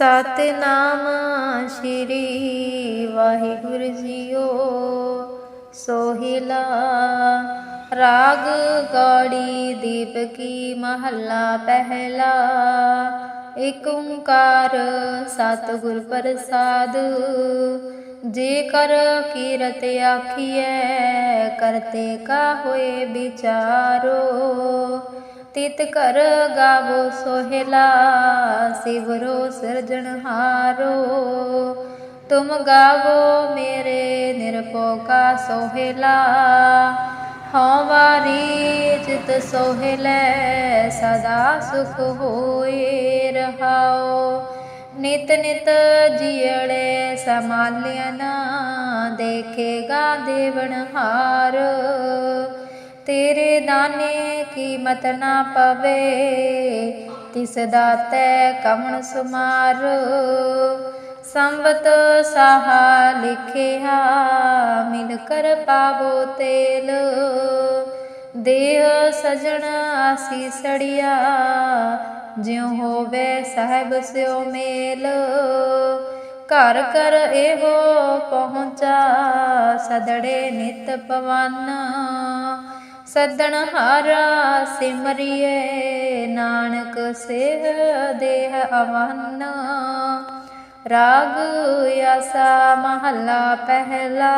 ਸਤਨਾਮ ਸ਼੍ਰੀ ਵਾਹਿਗੁਰੂ ਜੀਓ। ਸੋਹਿਲਾ ਰਾਗ ਗਾੜੀ ਦੀਪਕੀ ਮਹੱਲਾ ਪਹਿਲਾ। ਏਕ ਓੰਕਾਰ ਸਤਿਗੁਰ ਪ੍ਰਸਾਦ। ਜੇ ਕਰ ਕੀਰਤ ਆਖੀਐ, ਕਰਤੇ ਕਾ ਹੋਏ ਵਿਚਾਰੋ। ਤਿਤ ਕਰ ਗਾਵੋ ਸੋਹਿਲਾ ਸਿਵਰੋ ਸਿਰਜਣਹਾਰੋ ਤੁਮ ਗਾਵੋ ਮੇਰੇ ਨਿਰਪੋ ਕਾ ਸੋਹਿਲਾ, ਹਉ ਵਾਰੀ ਚਿਤ ਸੋਹਿਲੈ, ਸਦਾ ਸੁਖ ਹੋਏ ਰਹਾਓ ਨਿਤ ਨਿਤ ਜੀੜੇ ਸਮਾਲਿਆ ਨਾ, ਦੇਖੇਗਾ ਦੇਵਨ ਹਾਰ। ਤੇਰੇ ਦਾਨੇ ਕੀਮਤ ਨਾ ਪਵੇ। ਤਿਸ ਦਾਤੈ ਕਮਣ ਸੁਮਾਰ। ਸੰਵਤ ਸਾਹਾ ਲਿਖਿਆ, ਮਿਲ ਕਰ ਪਾਵੋ ਤੇਲ। ਦੇਹ ਸਜਣ ਆਸੀਸੜਿਆ ਜਿਉ ਹੋਵੇ ਸਾਹਿਬ ਸਿਓ ਮੇਲ। ਘਰ ਕਰ ਇਹੋ ਪਹੁੰਚਾ, ਸਦੜੇ ਨਿਤ ਪਵਨ। ਸਦਣ ਹਾਰਾ ਸਿਮਰਿਏ, ਨਾਨਕ ਸੇਹ ਦੇਹ ਅਵਨ। ਰਾਗ ਆਸਾ ਮਹੱਲਾ ਪਹਿਲਾ,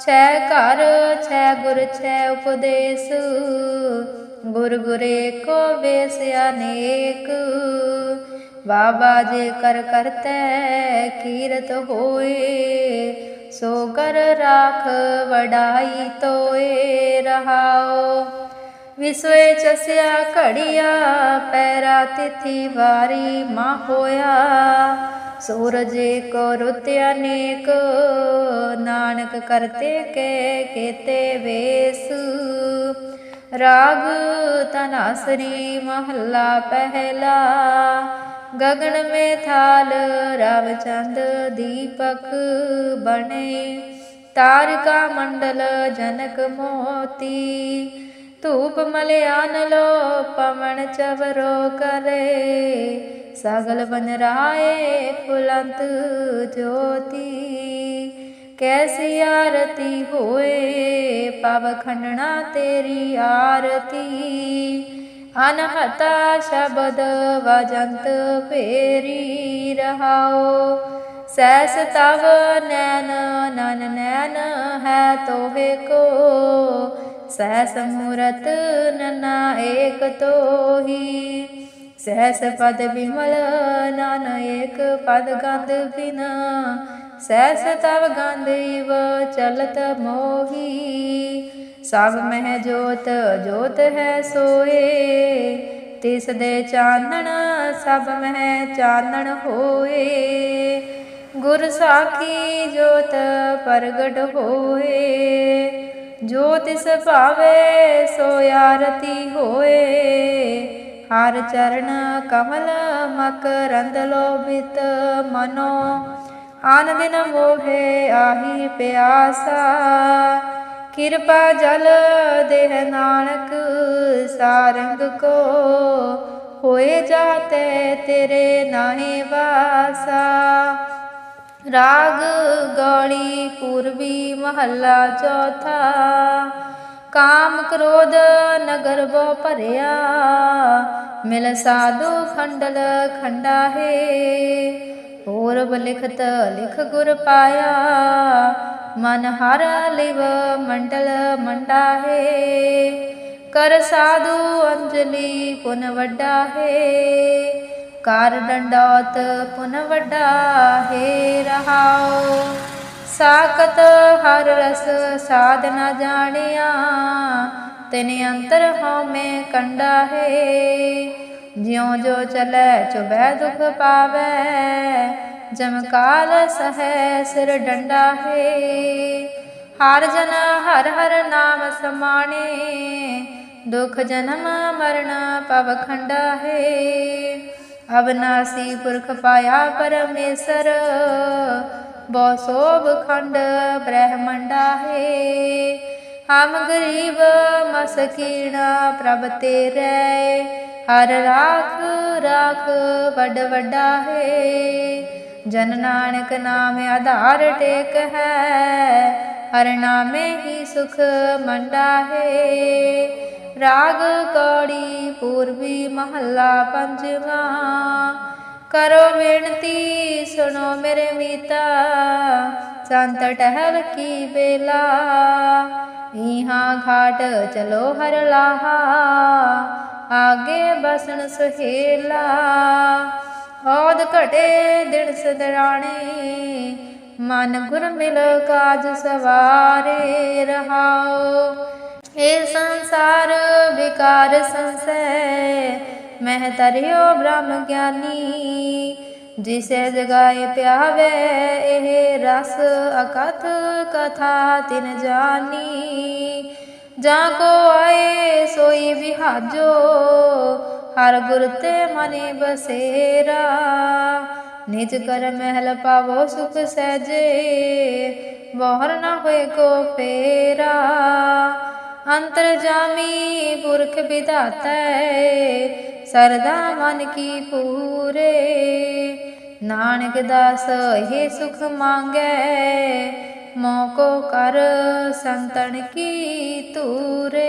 ਛੈ ਘਰ, ਛੈ ਗੁਰ, ਛੈ ਉਪਦੇਸ। ਗੁਰ ਗੁਰੇ ਕੋ ਵੇਸ ਅਨੇਕ ਬਾਬਾ ਜੇ ਕਰ ਕਰਤੈ, ਕੀਰਤ ਹੋਏ। ਸੋ ਕਰ ਰਾਖ ਵਡਾਈ ਤੋਏ ਰਹਾਓ। ਵਿਸਵੇ ਚਸਿਆ ਘੜੀਆ, ਪੈਰਾ ਤਿਥੀ ਵਾਰੀ ਮਾ ਹੋਇਆ। ਸੂਰਜ ਕੋ ਰੁੱਤ ਅਨੇਕ ਨਾਨਕ ਕਰਤੇ ਕੇ ਕੀਤੇ ਵੇਸ। ਰਾਗ ਤਨਾਸਰੀ ਮਹੱਲਾ ਪਹਿਲਾ ਗਗਨ ਮੇ ਥਾਲ ਰਾਵਚੰਦ ਦੀਪਕ ਬਣੇ। ਤਾਰਕਾ ਮੰਡਲ ਜਨਕ ਮੋਤੀ, ਧੂਪ ਮਲਿਆਨ ਲੋ ਪਵਨ ਚਵਰੋ ਕਰੇ। ਸਗਲ ਬਨ ਰਾਏ ਫੁਲੰਤ ਜੋਤੀ, ਕੈਸੀ ਆਰਤੀ ਹੋਏ, ਪਵ ਖੰਡਣਾ ਤੇਰੀ ਆਰਤੀ। ਅਨਹਤਾ ਸ਼ਬਦ ਵਜੰਤ ਫੇਰੀ ਰਹਾਓ ਸੈਸ ਤਵ ਨੈਨ, ਨਨ ਨੈਨ ਹੈ ਤੋਹੇ ਕੋ। ਸ਼ੈਸ ਮੂਰਤ ਨਨਾ ਏਕ ਤੋਹੀ। ਸਹਿਸ ਪਦ ਬਿਮਲ ਨਨ ਏਕ ਪਦ ਗੰਧ ਬਿਨ। ਸੈਸ ਤਵ ਗੰਧ ਇਵ ਚਲਤ ਮੋਹੀ। ਸਭ ਮਹਿ ਜੋਤ ਜੋਤ ਹੈ ਸੋਏ। ਤਿਸ ਦੇ ਚਾਨਣ, ਸਭ ਮਹਿ ਚਾਨਣ ਹੋਏ। ਗੁਰ ਸਾਖੀ ਜੋਤ ਪ੍ਰਗਟ ਹੋਏ। ਜੋ ਤਿਸ ਭਾਵੇ, ਸੋ ਆਰਤੀ ਹੋਏ। ਹਰ ਚਰਨ ਕਮਲ ਮਕਰੰਦ ਲੋਭਿਤ ਮਨੋ। ਆਨ ਦਿਨ ਮੋਹੇ ਆਹੀ ਪਿਆਸਾ। ਕਿਰਪਾ ਜਲ ਦੇਹ ਨਾਨਕ, ਸਾਰੰਗ ਕੋ ਹੋਏ ਜਾਤੇ ਤੇਰੇ ਨਾਹੀ ਵਾਸਾ। ਰਾਗ ਗਾੜੀ ਪੂਰਬੀ ਮਹੱਲਾ ਚੌਥਾ, ਕਾਮ ਕ੍ਰੋਧ ਨਗਰ ਬੋ ਭਰਿਆ, ਮਿਲ ਸਾਧੂ ਖੰਡਲ ਖੰਡਾ ਹੈ ਪੂਰਬ ਲਿਖਤ ਲਿਖ ਗੁਰ ਪਾਇਆ। ਮਨ ਹਰ ਲਿਵ ਮੰਡਲ ਮੰਡਾ ਹੈ ਕਰ ਸਾਧੂ ਅੰਜਲੀ ਪੁਨ ਵੱਡਾ ਹੈ ਕਰ ਡੰਡੋਤ ਪੁਨ ਵੱਡਾ ਹੈ ਰਹਾਉ। ਸਾਖਤ ਹਰ ਰਸ ਸਾਧ ਨ ਜਾਣਿਆ। ਤਿਨ ਅੰਤਰ ਹਉਮੈ ਕੰਡਾ ਹੈ ਜਿਉ ਜੋ ਚਲੈ ਚੁਬੈ ਦੁਖ ਪਾਵੈ। ਜਮਕਾਲ ਸਹੈ ਸਿਰ ਡੰਡਾ ਹੈ। ਹਰ ਜਨ ਹਰ ਹਰ ਨਾਮ ਸਮਾਣੇ, ਦੁਖ ਜਨਮ ਮਰਨ ਪਵ ਖੰਡਾ ਹੈ। ਅਵਨਾਸੀ ਪੁਰਖ ਪਾਇਆ ਪਰਮੇਸ਼ਰ ਬੋ ਸੋਭ ਖੰਡ ਬ੍ਰਹਮੰਡਾ ਹੈ। ਹਮ ਗਰੀਬ ਮਸਕੀਣਾ ਪ੍ਰਭ ਤੇਰੇ, ਹਰ ਰਾਖ ਰਾਖ ਵੱਡ ਵੱਡਾ ਹੈ। ਜਨ ਨਾਨਕ ਨਾਮ ਆਧਾਰ ਟੇਕ ਹੈ, ਹਰ ਨਾਮੇ ਹੀ ਸੁਖ ਮੰਡਾ ਹੈ। ਰਾਗ ਕੌੜੀ ਪੂਰਬੀ ਮਹੱਲਾ ਪੰਜਵਾ, ਕਰੋ ਬੇਨਤੀ ਸੁਣੋ ਮੇਰੇ ਮੀਤਾ, ਸੰਤ ਟਹਿਲ ਕੀ ਬੇਲਾ ਇਹਾਂ ਘਾਟ ਚਲੋ ਹਰ ਲਾਹਾ, ਆਗੇ ਬਸਣ ਸੁਹੇਲਾ। ਘਟੇ ਦਿਨ ਸਦਰਾਣੇ, ਮਨ ਗੁਰ ਮਿਲ ਕਾਜ ਸਵਾਰੇ ਰਹਾਓ ਇਹ ਸੰਸਾਰ ਵਿਕਾਰ ਸੰਸੈ, ਮਹਿ ਤਰਿਓ ਬ੍ਰਹਮ ਗਿਆਨੀ। ਜਿਸੇ ਜਗਾਏ ਪਿਆਵੇ, ਇਹ ਰਸ ਅਕਥ ਕਥਾ ਤਿਨ ਜਾਨੀ। ਜਾਂ ਕੋ ਆਏ, ਸੋਈ ਵਿਹਾਜੋ ਹਰ ਗੁਰ ਤੇ ਮਨੇ ਬਸੇਰਾ। ਨਿਜ ਕਰ ਮਹਿਲ ਪਾਵੋ ਸੁਖ ਸਹਜੇ ਬੋਹਰ ਨਾ ਹੋਏ ਕੋ ਫੇਰਾ। ਅੰਤਰ ਜਾਮੀ ਪੁਰਖ ਵਿਧਾਤਾ, ਸਰਦਾ ਮਨ ਕੀ ਪੂਰੇ। ਨਾਨਕ ਦਾਸ ਇਹ ਸੁਖ ਮੰਗੈ ਮੋਕੋ ਕਰ ਸੰਤਨ ਕੀ ਤੂਰੇ